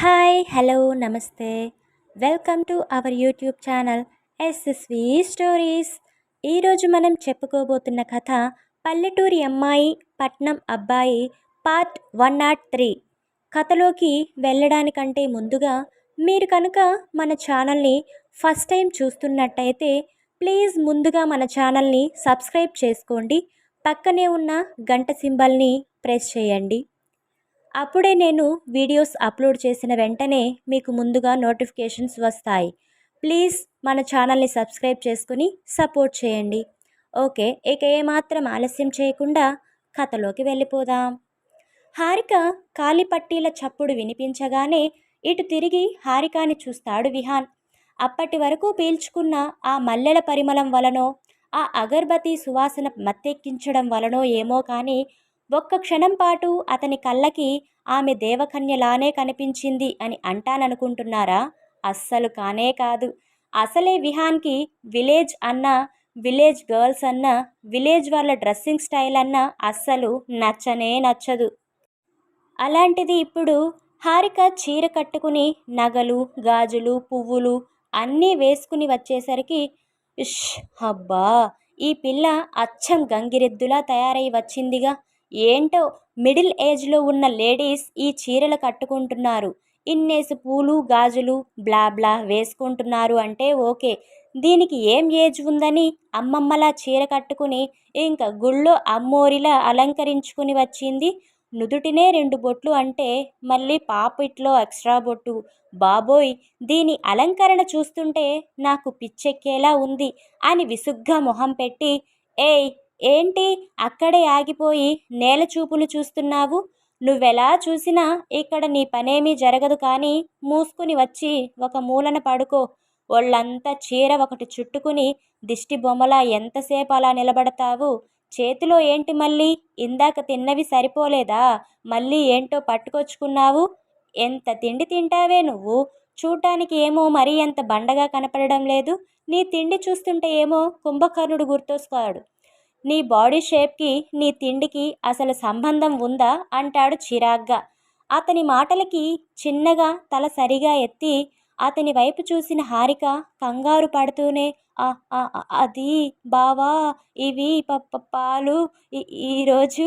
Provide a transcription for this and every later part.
Hi hello నమస్తే. Welcome to our YouTube channel SSV stories. ఈరోజు మనం చెప్పుకోబోతున్న కథ పల్లెటూరి అమ్మాయి పట్నం అబ్బాయి పార్ట్ వన్ నాట్ త్రీ. కథలోకి వెళ్ళడానికంటే ముందుగా మీరు కనుక మన ఛానల్ని ఫస్ట్ టైం చూస్తున్నట్టయితే ప్లీజ్ ముందుగా మన ఛానల్ని సబ్స్క్రైబ్ చేసుకోండి. పక్కనే ఉన్న గంట సింబల్ని ప్రెస్ చేయండి. అప్పుడే నేను వీడియోస్ అప్లోడ్ చేసిన వెంటనే మీకు ముందుగా నోటిఫికేషన్స్ వస్తాయి. ప్లీజ్ మన ఛానల్ని సబ్స్క్రైబ్ చేసుకుని సపోర్ట్ చేయండి. ఓకే ఇక ఏమాత్రం ఆలస్యం చేయకుండా కథలోకి వెళ్ళిపోదాం. హారిక కాలిపట్టీల చప్పుడు వినిపించగానే ఇటు తిరిగి హారికాని చూస్తాడు విహాన్. అప్పటి వరకు పీల్చుకున్న ఆ మల్లెల పరిమళం వలనో ఆ అగర్బతి సువాసన మత్తెక్కించడం వలనో ఏమో కానీ ఒక్క క్షణం పాటు అతని కళ్ళకి ఆమె దేవకన్యలానే కనిపించింది అని అంటాననుకుంటున్నారా? అస్సలు కానే కాదు. అసలే విహాన్కి విలేజ్ అన్న విలేజ్ గర్ల్స్ అన్న విలేజ్ వాళ్ళ డ్రెస్సింగ్ స్టైల్ అన్న అస్సలు నచ్చనే నచ్చదు. అలాంటిది ఇప్పుడు హారిక చీర కట్టుకుని నగలు గాజులు పువ్వులు అన్నీ వేసుకుని వచ్చేసరికి ఇష్ అబ్బా! ఈ పిల్ల అచ్చం గంగిరెద్దులా తయారై వచ్చిందిగా. ఏంటో మిడిల్ ఏజ్లో ఉన్న లేడీస్ ఈ చీరలు కట్టుకుంటున్నారు. ఇన్నేసి పూలు గాజులు బ్లాబ్లా వేసుకుంటున్నారు అంటే ఓకే. దీనికి ఏం ఏజ్ ఉందని అమ్మమ్మలా చీర కట్టుకుని ఇంకా గుళ్ళో అమ్మోరిలా అలంకరించుకుని వచ్చింది. నుదుటినే రెండు బొట్లు అంటే మళ్ళీ పాపిట్లో ఎక్స్ట్రా బొట్టు. బాబోయ్ దీని అలంకరణ చూస్తుంటే నాకు పిచ్చెక్కేలా ఉంది అని విసుగ్గా మొహం పెట్టి ఏయ్ ఏంటి అక్కడే ఆగిపోయి నేల చూపులు చూస్తున్నావు? నువ్వెలా చూసినా ఇక్కడ నీ పనేమీ జరగదు కానీ మూసుకుని వచ్చి ఒక మూలన పడుకో. ఒళ్ళంతా చీర ఒకటి చుట్టుకుని దిష్టి బొమ్మలా ఎంతసేపు అలా నిలబడతావు? చేతిలో ఏంటి మళ్ళీ? ఇందాక తిన్నవి సరిపోలేదా? మళ్ళీ ఏంటో పట్టుకొచ్చుకున్నావు? ఎంత తిండి తింటావే నువ్వు? చూడటానికి ఏమో మరీ ఎంత బండగా కనపడడం లేదు. నీ తిండి చూస్తుంటే ఏమో కుంభకర్ణుడు గుర్తొస్తాడు. నీ బాడీ షేప్కి నీ తిండికి అసలు సంబంధం ఉందా? అంటాడు చిరాగ్గా. అతని మాటలకి చిన్నగా తల సరిగా ఎత్తి అతని వైపు చూసిన హారిక కంగారు పడుతూనే అది బావా ఇవి పాలు ఈరోజు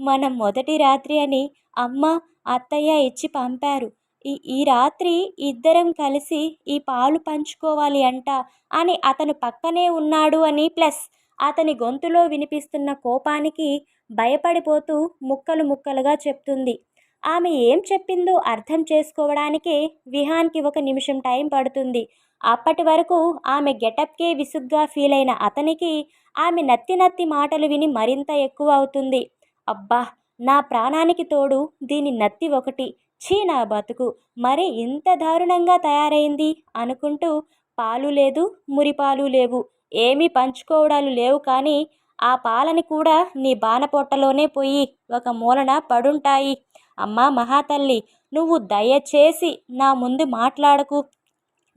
మన మొదటి రాత్రి అని అమ్మ అత్తయ్య ఇచ్చి పంపారు. ఈ ఈ రాత్రి ఇద్దరం కలిసి ఈ పాలు పంచుకోవాలి అంట అని అతను పక్కనే ఉన్నాడు అని ప్లస్ అతని గొంతులో వినిపిస్తున్న కోపానికి భయపడిపోతూ ముక్కలు ముక్కలుగా చెప్తుంది. ఆమె ఏం చెప్పిందో అర్థం చేసుకోవడానికే విహాన్కి ఒక నిమిషం టైం పడుతుంది. అప్పటి వరకు ఆమె గెటప్కే విసుగ్గా ఫీల్ అయిన అతనికి ఆమె నత్తి నత్తి మాటలు విని మరింత ఎక్కువ అవుతుంది. అబ్బా నా ప్రాణానికి తోడు దీని నత్తి ఒకటి. ఛీ నా బతుకు మరి ఇంత దారుణంగా తయారైంది అనుకుంటూ పాలు లేదు మురిపాలు లేవు. ఏమీ పంచుకోవడాలు లేవు కానీ ఆ పాలని కూడా నీ బాణపొట్టలోనే పోయి ఒక మూలన పడుంటాయి. అమ్మా మహాతల్లి నువ్వు దయచేసి నా ముందు మాట్లాడకు.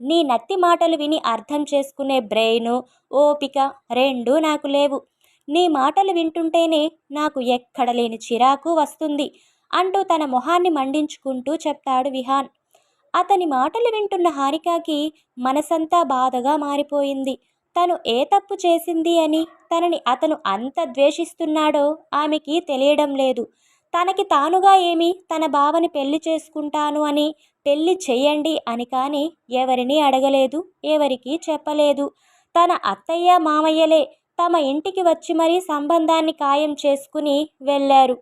నీ నత్తి మాటలు విని అర్థం చేసుకునే బ్రెయిన్ ఓపిక రెండూ నాకు లేవు. నీ మాటలు వింటుంటేనే నాకు ఎక్కడ లేని చిరాకు వస్తుంది అంటూ తన మొహాన్ని మండించుకుంటూ చెప్తాడు విహాన్. అతని మాటలు వింటున్న హారికాకి మనసంతా బాధగా మారిపోయింది. తను ఏ తప్పు చేసింది అని తనని అతను అంత ద్వేషిస్తున్నాడో ఆమెకి తెలియడం లేదు. తనకి తానుగా ఏమి తన బావని పెళ్ళి చేసుకుంటాను అని పెళ్ళి చెయ్యండి అని కానీ ఎవరిని అడగలేదు ఎవరికి చెప్పలేదు. తన అత్తయ్య మామయ్యలే తమ ఇంటికి వచ్చి మరీ సంబంధాన్ని ఖాయం చేసుకుని వెళ్ళారు.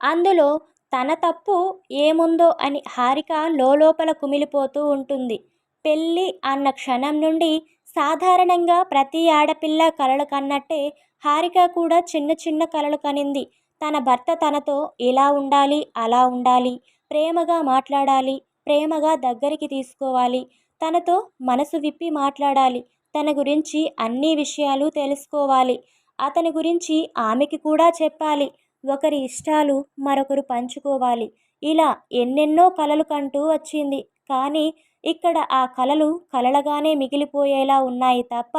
అందులో తన తప్పు ఏముందో అని హారిక లోపల కుమిలిపోతూ ఉంటుంది. పెళ్ళి అన్న క్షణం నుండి సాధారణంగా ప్రతి ఆడపిల్ల కలలు కన్నట్టే హారిక కూడా చిన్న చిన్న కలలు కనింది. తన భర్త తనతో ఇలా ఉండాలి అలా ఉండాలి ప్రేమగా మాట్లాడాలి ప్రేమగా దగ్గరికి తీసుకోవాలి తనతో మనసు విప్పి మాట్లాడాలి తన గురించి అన్ని విషయాలు తెలుసుకోవాలి అతని గురించి ఆమెకి కూడా చెప్పాలి ఒకరి ఇష్టాలు మరొకరు పంచుకోవాలి ఇలా ఎన్నెన్నో కలలు కంటూ వచ్చింది. కానీ ఇక్కడ ఆ కలలు కలలుగానే మిగిలిపోయేలా ఉన్నాయి తప్ప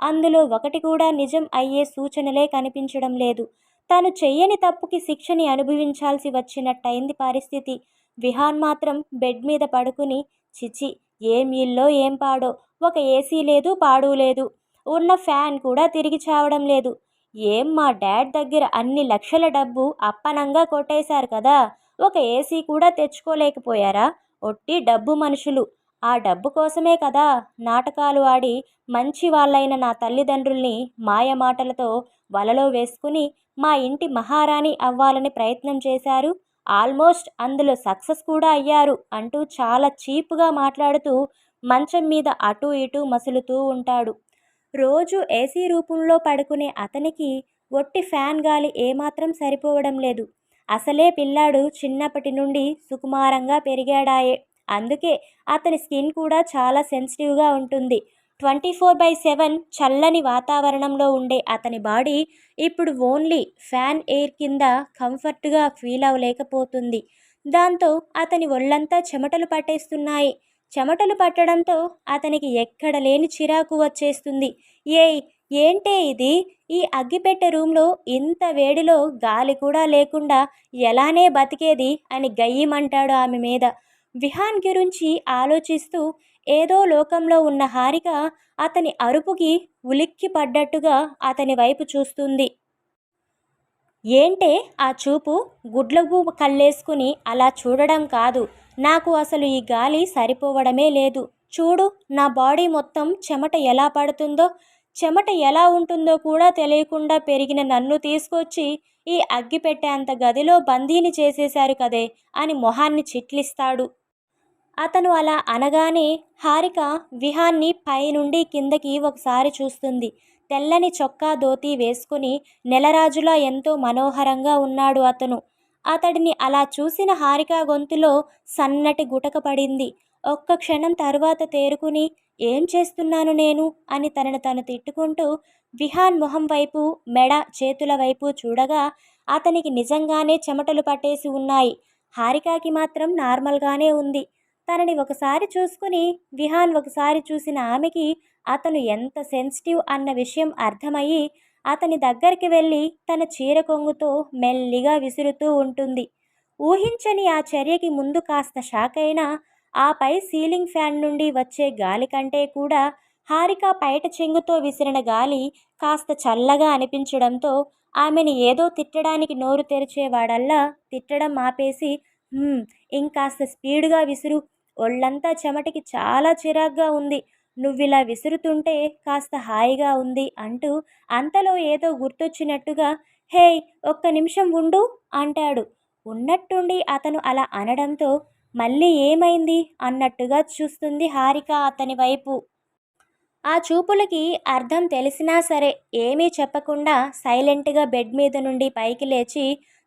అందులో ఒకటి కూడా నిజం అయ్యే సూచనలే కనిపించడం లేదు. తాను చెయ్యని తప్పుకి శిక్షని అనుభవించాల్సి వచ్చినట్టయింది పరిస్థితి. విహాన్ మాత్రం బెడ్ మీద పడుకుని చిచి ఏం ఇల్లో ఏం పాడో ఒక ఏసీ లేదు పాడు లేదు. ఉన్న ఫ్యాన్ కూడా తిరిగి చావడం లేదు. ఏం మా డాడ్ దగ్గర అన్ని లక్షల డబ్బు అప్పనంగా కొట్టేశారు కదా ఒక ఏసీ కూడా తెచ్చుకోలేకపోయారా? ఒట్టి డబ్బు మనుషులు. ఆ డబ్బు కోసమే కదా నాటకాలు ఆడి మంచి వాళ్ళైన నా తల్లిదండ్రుల్ని మాయ మాటలతో వలలో వేసుకుని మా ఇంటి మహారాణి అవ్వాలని ప్రయత్నం చేశారు. ఆల్మోస్ట్ అందులో సక్సెస్ కూడా అయ్యారు అంటూ చాలా చీప్గా మాట్లాడుతూ మంచం మీద అటూ ఇటూ మసులుతూ ఉంటాడు. రోజు ఏసీ రూపంలో పడుకునే అతనికి ఒట్టి ఫ్యాన్ గాలి ఏమాత్రం సరిపోవడం లేదు. అసలే పిల్లాడు చిన్నప్పటి నుండి సుకుమారంగా పెరిగాడాయే. అందుకే అతని స్కిన్ కూడా చాలా సెన్సిటివ్గా ఉంటుంది. ట్వంటీ ఫోర్ బై సెవెన్ చల్లని వాతావరణంలో ఉండే అతని బాడీ ఇప్పుడు ఓన్లీ ఫ్యాన్ ఎయిర్ కింద కంఫర్ట్గా ఫీల్ అవ్వలేకపోతుంది. దాంతో అతని ఒళ్ళంతా చెమటలు పట్టేస్తున్నాయి. చెమటలు పట్టడంతో అతనికి ఎక్కడ లేని చిరాకు వచ్చేస్తుంది. ఏయ్ ఏంటే ఇది? ఈ అగ్గిపెట్టె రూమ్లో ఇంత వేడిలో గాలి కూడా లేకుండా ఎలానే బతికేది? అని గయ్యమంటాడు ఆమె మీద. విహాన్ గురించి ఆలోచిస్తూ ఏదో లోకంలో ఉన్న హారిక అతని అరుపుకి ఉలిక్కి పడ్డట్టుగా అతని వైపు చూస్తుంది. ఏంటే ఆ చూపు? గుడ్లగు కళ్ళేసుకుని అలా చూడడం కాదు. నాకు అసలు ఈ గాలి సరిపోవడమే లేదు. చూడు నా బాడీ మొత్తం చెమట ఎలా పడుతుందో చెమట ఎలా ఉంటుందో కూడా తెలియకుండా పెరిగిన నన్ను తీసుకొచ్చి ఈ అగ్గిపెట్టేంత గదిలో బందీని చేసేశారు కదే అని మొహాన్ని చిట్లిస్తాడు. అతను అలా అనగానే హారిక విహాన్ని పైనుండి కిందకి ఒకసారి చూస్తుంది. తెల్లని చొక్కా ధోతి వేసుకుని నెలరాజులా ఎంతో మనోహరంగా ఉన్నాడు అతను. అతడిని అలా చూసిన హారిక గొంతులో సన్నటి గుటక పడింది. ఒక్క క్షణం తర్వాత తేరుకుని ఏం చేస్తున్నాను నేను? అని తనను తను తిట్టుకుంటూ విహాన్ మొహం వైపు మెడ చేతుల వైపు చూడగా అతనికి నిజంగానే చెమటలు పట్టేసి ఉన్నాయి. హారికాకి మాత్రం నార్మల్గానే ఉంది. తనని ఒకసారి చూసుకుని విహాన్ ఒకసారి చూసిన ఆమెకి అతను ఎంత సెన్సిటివ్ అన్న విషయం అర్థమయ్యి అతని దగ్గరికి వెళ్ళి తన చీర కొంగుతో మెల్లిగా విసురుతూ ఉంటుంది. ఊహించని ఆ చర్యకి ముందు కాస్త షాక్ అయినా ఆపై సీలింగ్ ఫ్యాన్ నుండి వచ్చే గాలి కంటే కూడా హారిక పైట చెంగుతో విసిరిన గాలి కాస్త చల్లగా అనిపించడంతో ఆమెని ఏదో తిట్టడానికి నోరు తెరిచేవాడల్లా తిట్టడం ఆపేసి ఇంకాస్త స్పీడ్గా విసురు ఒళ్ళంతా చెమటికి చాలా చిరాగ్గా ఉంది. నువ్విలా విసురుతుంటే కాస్త హాయిగా ఉంది అంటూ అంతలో ఏదో గుర్తొచ్చినట్టుగా హే ఒక్క నిమిషం ఉండు అంటాడు. ఉన్నట్టుండి అతను అలా అనడంతో మళ్ళీ ఏమైంది అన్నట్టుగా చూస్తుంది హారిక అతని వైపు. ఆ చూపులకి అర్థం తెలిసినా సరే ఏమీ చెప్పకుండా సైలెంట్గా బెడ్ మీద నుండి పైకి లేచి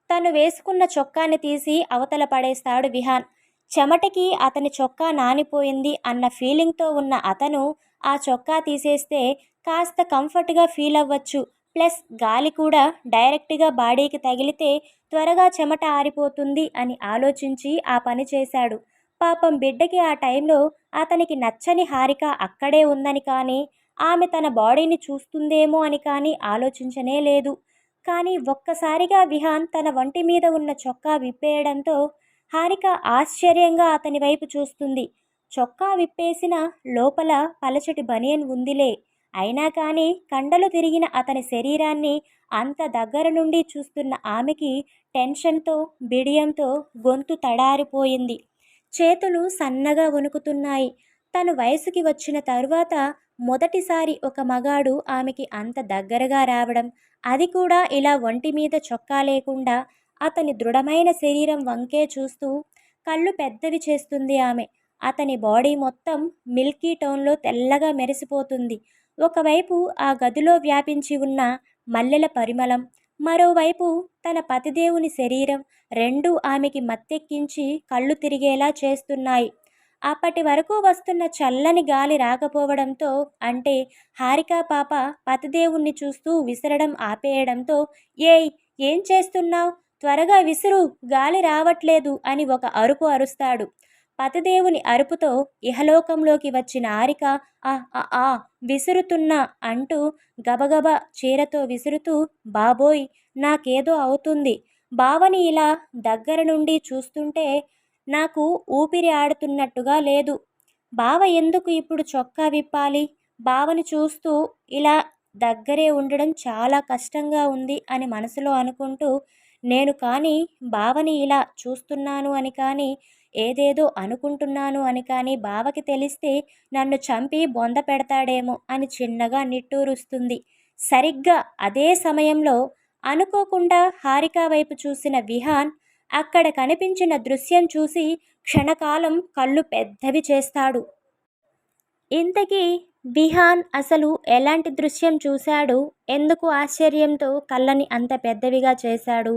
తను వేసుకున్న చొక్కాని తీసి అవతల పడేస్తాడు విహాన్. చెమటకి అతని చొక్కా నానిపోయింది అన్న ఫీలింగ్తో ఉన్న అతను ఆ చొక్కా తీసేస్తే కాస్త కంఫర్ట్గా ఫీల్ అవ్వచ్చు. ప్లస్ గాలి కూడా డైరెక్ట్గా బాడీకి తగిలితే త్వరగా చెమట ఆరిపోతుంది అని ఆలోచించి ఆ పని చేశాడు. పాపం బిడ్డకి ఆ టైంలో అతనికి నచ్చని హారిక అక్కడే ఉందని కానీ ఆమె తన బాడీని చూస్తుందేమో అని కానీ ఆలోచించనే లేదు. కానీ ఒక్కసారిగా విహాన్ తన వంటి మీద ఉన్న చొక్కా విప్పేయడంతో హారిక ఆశ్చర్యంగా అతని వైపు చూస్తుంది. చొక్కా విప్పేసిన లోపల పలచటి బనియన్ ఉందిలే. అయినా కానీ కండలు తిరిగిన అతని శరీరాన్ని అంత దగ్గర నుండి చూస్తున్న ఆమెకి టెన్షన్తో బిడియంతో గొంతు తడారిపోయింది. చేతులు సన్నగా వణుకుతున్నాయి. తను వయసుకి వచ్చిన తరువాత మొదటిసారి ఒక మగాడు ఆమెకి అంత దగ్గరగా రావడం అది కూడా ఇలా ఒంటి మీద చొక్కా లేకుండా అతని దృఢమైన శరీరం వంకే చూస్తూ కళ్ళు పెద్దవి చేస్తుంది ఆమె. అతని బాడీ మొత్తం మిల్కీ టోన్లో తెల్లగా మెరిసిపోతుంది. ఒకవైపు ఆ గదిలో వ్యాపించి ఉన్న మల్లెల పరిమళం మరోవైపు తన పతిదేవుని శరీరం రెండు ఆమెకి మత్తెక్కించి కళ్ళు తిరిగేలా చేస్తున్నాయి. అప్పటి వరకు వస్తున్న చల్లని గాలి రాకపోవడంతో అంటే హారికా పాప పతిదేవుణ్ణి చూస్తూ విసరడం ఆపేయడంతో ఏయ్ ఏం చేస్తున్నావు? త్వరగా విసురు గాలి రావట్లేదు అని ఒక అరుపు అరుస్తాడు. పతిదేవుని అరుపుతో ఇహలోకంలోకి వచ్చిన ఆరిక ఆ ఆ విసురుతున్నా అంటూ గబగబ చీరతో విసురుతూ బాబోయ్ నాకేదో అవుతుంది. బావని ఇలా దగ్గర నుండి చూస్తుంటే నాకు ఊపిరి ఆడుతున్నట్టుగా లేదు. బావ ఎందుకు ఇప్పుడు చొక్కా విప్పాలి? బావని చూస్తూ ఇలా దగ్గరే ఉండడం చాలా కష్టంగా ఉంది అని మనసులో అనుకుంటూ నేను కానీ బావని ఇలా చూస్తున్నాను అని కానీ ఏదేదో అనుకుంటున్నాను అని కానీ బావకి తెలిస్తే నన్ను చంపి బొంద పెడతాడేమో అని చిన్నగా నిట్టూరుస్తుంది. సరిగ్గా అదే సమయంలో అనుకోకుండా హారిక వైపు చూసిన విహాన్ అక్కడ కనిపించిన దృశ్యం చూసి క్షణకాలం కళ్ళు పెద్దవి చేస్తాడు. ఇంతకీ విహాన్ అసలు ఎలాంటి దృశ్యం చూశాడు? ఎందుకు ఆశ్చర్యంతో కళ్ళని అంత పెద్దవిగా చేశాడు?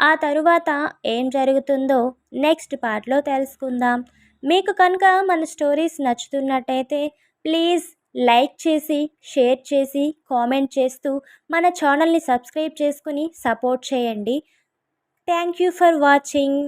ఆ తరువాత ఏం జరుగుతుందో నెక్స్ట్ పార్ట్లో తెలుసుకుందాం. మీకు కనుక మన స్టోరీస్ నచ్చుతున్నట్టయితే ప్లీజ్ లైక్ చేసి షేర్ చేసి కామెంట్ చేస్తూ మన ఛానల్ని సబ్స్క్రైబ్ చేసుకుని సపోర్ట్ చేయండి. Thank you for watching.